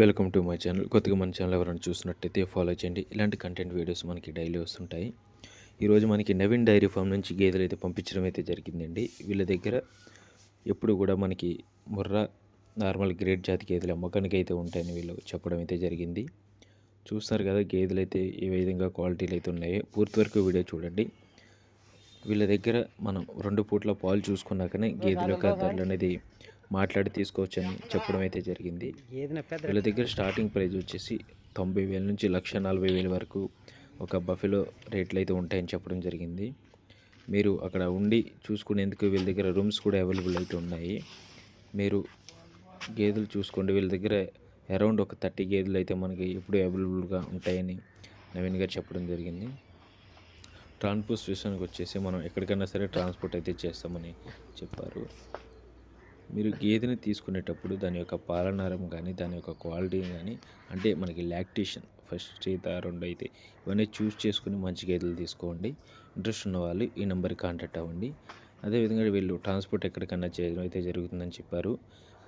Welcome to my channel. కొత్తగా మన channel ఎవరైనా చూసినట్టయితే ఫాలో చేయండి. ఇలాంటి కంటెంట్ వీడియోస్ మనకి డైలీ వస్తుంటాయి. ఈరోజు మనకి నవీన్ డైరీ ఫామ్ నుంచి గేదెలు అయితే పంపించడం అయితే జరిగిందండి. వీళ్ళ దగ్గర ఎప్పుడు కూడా మనకి ముర్రా నార్మల్ గ్రేడ్ జాతి గేదెలు అమ్మకానికి అయితే ఉంటాయని వీళ్ళు చెప్పడం అయితే జరిగింది. చూస్తారు కదా గేదెలు అయితే ఏ విధంగా క్వాలిటీలు అయితే ఉన్నాయో. పూర్తి వరకు వీడియో చూడండి. వీళ్ళ దగ్గర మనం రెండు పూట్ల పాలు చూసుకున్నాకనే గేదెల యొక్క ధరలు అనేది మాట్లాడి తీసుకోవచ్చని చెప్పడం అయితే జరిగింది. వీళ్ళ దగ్గర స్టార్టింగ్ ప్రైస్ వచ్చేసి తొంభై వేల నుంచి లక్ష నలభై వేల వరకు ఒక బఫెలో రేట్లు అయితే ఉంటాయని చెప్పడం జరిగింది. మీరు అక్కడ ఉండి చూసుకునేందుకు వీళ్ళ దగ్గర రూమ్స్ కూడా అవైలబుల్ అయితే ఉన్నాయి. మీరు గేదెలు చూసుకోండి. వీళ్ళ దగ్గర అరౌండ్ ఒక థర్టీ గేదెలు అయితే మనకి ఎప్పుడు అవైలబుల్గా ఉంటాయని నవీన్ గారు చెప్పడం జరిగింది. ట్రాన్స్పోర్ట్ విషయానికి వచ్చేసి మనం ఎక్కడికైనా సరే ట్రాన్స్పోర్ట్ అయితే చేస్తామని చెప్పారు. మీరు గేదెని తీసుకునేటప్పుడు దాని యొక్క పాలనారం కానీ దాని యొక్క క్వాలిటీ కానీ అంటే మనకి లాక్టేషన్ ఫస్ట్ చేత రెండు అయితే ఇవన్నీ చూస్ చేసుకుని మంచి గేదెలు తీసుకోండి. ఇంట్రెస్ట్ ఉన్న వాళ్ళు ఈ నెంబర్కి కాంటాక్ట్ అవ్వండి. అదేవిధంగా వీళ్ళు ట్రాన్స్పోర్ట్ ఎక్కడికన్నా చేయడం అయితే జరుగుతుందని చెప్పారు.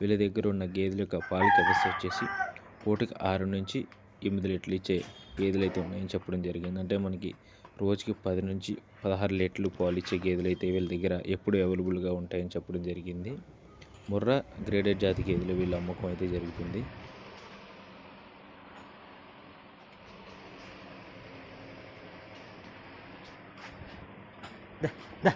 వీళ్ళ దగ్గర ఉన్న గేదెల యొక్క పాల కెపాసిటీ వచ్చేసి పూటకి ఆరు నుంచి ఎనిమిది లీటర్లు ఇచ్చే గేదెలు అయితే ఉన్నాయని చెప్పడం జరిగింది. అంటే మనకి రోజుకి పది నుంచి పదహారు లీటర్లు పాలు ఇచ్చే గేదెలు అయితే వీళ్ళ దగ్గర ఎప్పుడు అవైలబుల్గా ఉంటాయని చెప్పడం జరిగింది. ముర్రా గ్రేడెడ్ జాతి గేదెలు వీళ్ళ అమ్మకం అయితే జరుగుతుంది. దా, దా.